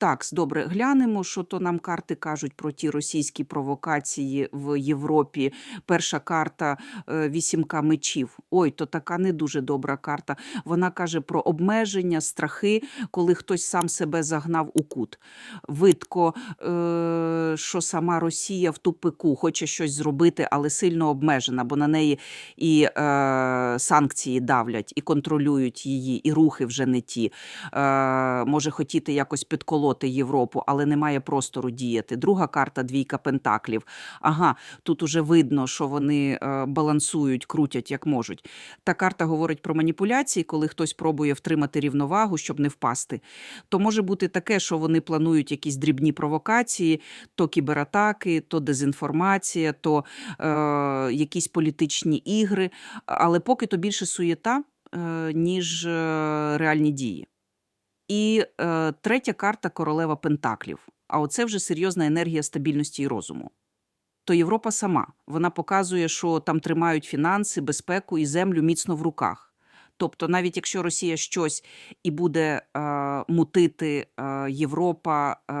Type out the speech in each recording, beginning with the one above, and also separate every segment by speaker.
Speaker 1: Так, добре, глянемо, що то нам карти кажуть про ті російські провокації в Європі. Перша карта е, вісімка мечів. Ой, то така не дуже добра карта. Вона каже про обмеження, страхи, коли хтось сам себе загнав у кут. Видко, е, що сама Росія в тупику хоче щось зробити, але сильно обмежена, бо на неї і е, санкції давлять, і контролюють її, і рухи вже не ті. Може хотіти якось підколоти Європу, але немає простору діяти. Друга карта двійка пентаклів. Ага, тут уже видно, що вони е, балансують, крутять як можуть. Та карта говорить про маніпуляції, коли хтось пробує втримати рівновагу, щоб не впасти. То може бути таке, що вони планують якісь дрібні провокації, то кібератаки, то дезінформація, то е, якісь політичні ігри. Але поки то більше суєта, е, ніж е, реальні дії. І е, третя карта королева Пентаклів. А оце вже серйозна енергія стабільності і розуму. То Європа сама вона показує, що там тримають фінанси, безпеку і землю міцно в руках. Тобто, навіть якщо Росія щось і буде е, мутити, е, Європа е,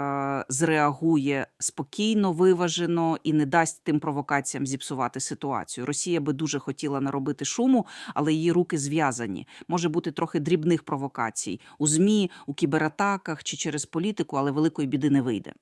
Speaker 1: зреагує спокійно, виважено і не дасть тим провокаціям зіпсувати ситуацію. Росія би дуже хотіла наробити шуму, але її руки зв'язані. Може бути трохи дрібних провокацій у ЗМІ, у кібератаках чи через політику, але великої біди не вийде.